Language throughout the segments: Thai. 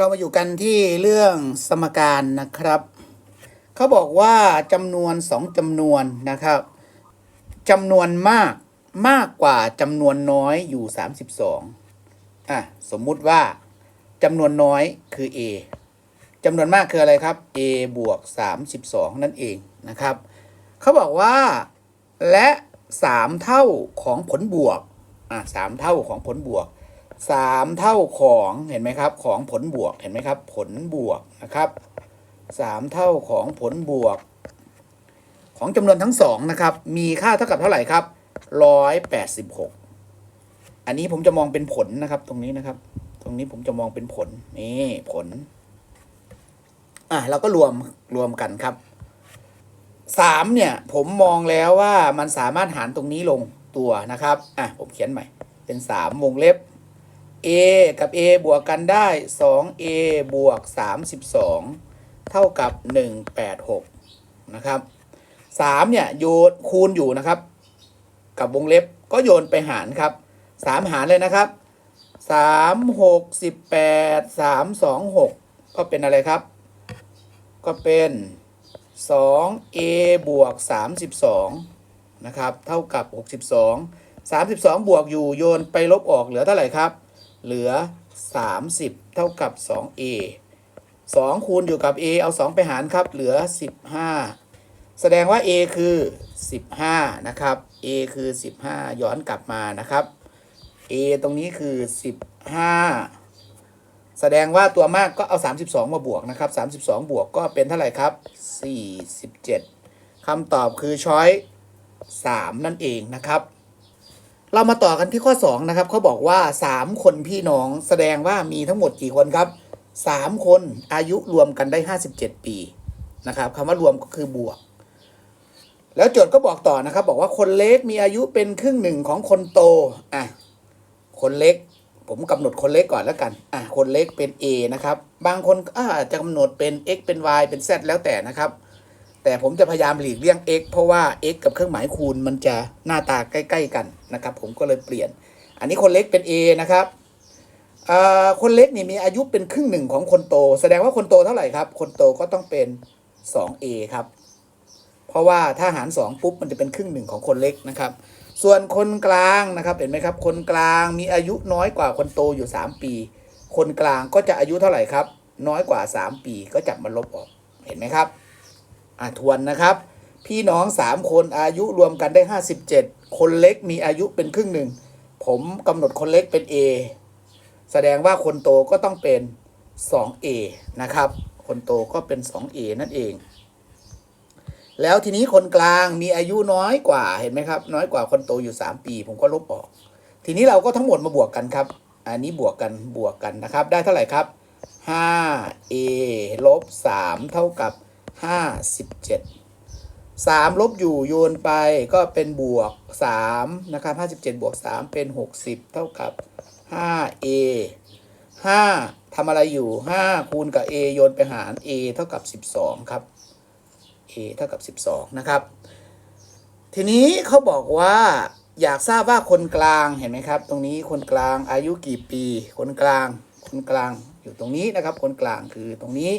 เรามาอยู่กันที่เรื่องสมการนะครับเขาบอกว่าจำนวนสองจำนวนนะครับจำนวนมากมากกว่าจำนวนน้อยอยู่ 32อะสมมุติว่าจำนวนน้อยคือ a จำนวนมากคืออะไรครับ a บวก 32 นั่นเองนะครับเขาบอกว่าและ 3 เท่าของผลบวกอะสามเท่าของผลบวก สามเท่าของเห็นไหมครับ ของผลบวกเห็นไหมครับ ผลบวกนะครับสามเท่าของผลบวก ของจำนวนทั้งสองนะครับ มีค่าเท่ากับเท่าไหร่ครับร้อยแปดสิบหกอันนี้ผมจะมองเป็นผลนะครับ ตรงนี้นะครับ ตรงนี้ผมจะมองเป็นผลนี่ผล อะเราก็รวมรวมกันครับสามเนี่ย ผมมองแล้วว่ามันสามารถหารตรงนี้ลงตัวนะครับ อะผมเขียนใหม่ เป็นสามวงเล็บ a กับ a บวกกันได้ 2a บวก 32 เท่ากับ 186 นะครับ 3 เนี่ย โยนคูณอยู่นะครับ กับวงเล็บก็โยนไปหารครับ 3 หารเลยนะครับ 3 6 18 3 2 6 ก็เป็นอะไรครับ ก็เป็น 2a บวก 32 นะครับ เท่ากับ 62 32 บวกอยู่โยนไปลบออกเหลือเท่าไหร่ครับ เหลือ 30 เท่ากับ 2a 2 คูณอยู่กับ a เอา 2 ไปหารครับ เหลือ 15 แสดงว่า a คือ 15 นะครับ a คือ 15 ย้อนกลับมานะครับ a ตรงนี้คือ 15 แสดงว่าตัวมากก็เอา 32 มาบวกนะครับ 32 บวกก็เป็นเท่าไหร่ครับ 47คำตอบคือช้อย3นั่นเองนะครับ เรามาต่อกันที่ข้อ 2 นะครับเขาบอกว่า 3 คนพี่น้องแสดงว่ามีทั้งหมดกี่คนครับ 3 คนอายุรวมกันได้ 57 ปีนะครับคำว่ารวมก็คือบวก แล้วโจทย์ก็บอกต่อนะครับ บอกว่าคนเล็กมีอายุเป็นครึ่งหนึ่งของคนโตอะคนเล็ก ผมกำหนดคนเล็กก่อนแล้วกันอะคนเล็กเป็น A นะครับ บางคนอาจจะกำหนดเป็น x เป็น y เป็น z แล้วแต่นะครับ แต่ผมจะพยายามหลีกเลี่ยง x เพราะว่า x กับเครื่องหมายคูณมันจะหน้าตาใกล้ ๆ กันนะครับ ผมก็เลยเปลี่ยน อันนี้คนเล็กเป็น a นะครับคนเล็กนี่มีอายุเป็นครึ่งหนึ่งของคนโต แสดงว่าคนโตเท่าไหร่ครับ คนโตก็ต้องเป็น 2a ครับ เพราะว่าถ้าหาร 2 ปุ๊บมันจะเป็นครึ่งหนึ่งของคนเล็กนะครับ ส่วนคนกลางนะครับเห็นไหมครับ คนกลางมีอายุน้อยกว่าคนโตอยู่ 3 ปี คนกลางก็จะอายุเท่าไหร่ครับ น้อยกว่า 3 ปีก็จับมาลบออกเห็นไหมครับ อะทวนนะครับ พี่น้อง3คนอายุรวมกันได้57คนเล็กมีอายุเป็นครึ่งหนึ่ง ผมกำหนดคนเล็กเป็น A แสดงว่าคนโตก็ต้องเป็น 2A นะครับ คนโตก็เป็น 2A นั่นเอง แล้วทีนี้คนกลางมีอายุน้อยกว่าเห็นไหมครับ น้อยกว่าคนโตอยู่ 3 ปี ผมก็ลบออก ทีนี้เราก็ทั้งหมดมาบวกกันครับ อันนี้บวกกันบวกกันนะครับ ได้เท่าไหร่ครับ 5a ลบ 3 เท่ากับ 57 3ลบอยู่โยนไปก็เป็นบวก3นะครับ57บวก3เป็น60เท่ากับ 5a 5ทำอะไรอยู่5คูณกับ a โยนไปหาร a เท่ากับ12ครับ a เท่ากับ12นะครับ ทีนี้เขาบอกว่าอยากทราบว่าคนกลางเห็นไหมครับ ตรงนี้คนกลางอายุกี่ปี คนกลาง คนกลางอยู่ตรงนี้นะครับ คนกลางคือตรงนี้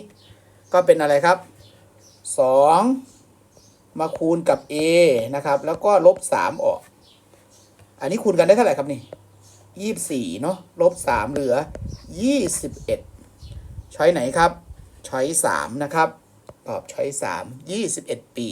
ก็เป็นอะไรครับ 2 มาคูณกับ a นะครับ แล้วก็ลบ 3 ออก อันนี้คูณกันได้เท่าไหร่ครับนี่ 24 เนาะลบ 3 เหลือ 21 ช้อยไหนครับ ช้อย 3 นะครับ ตอบช้อย 3 21 ปี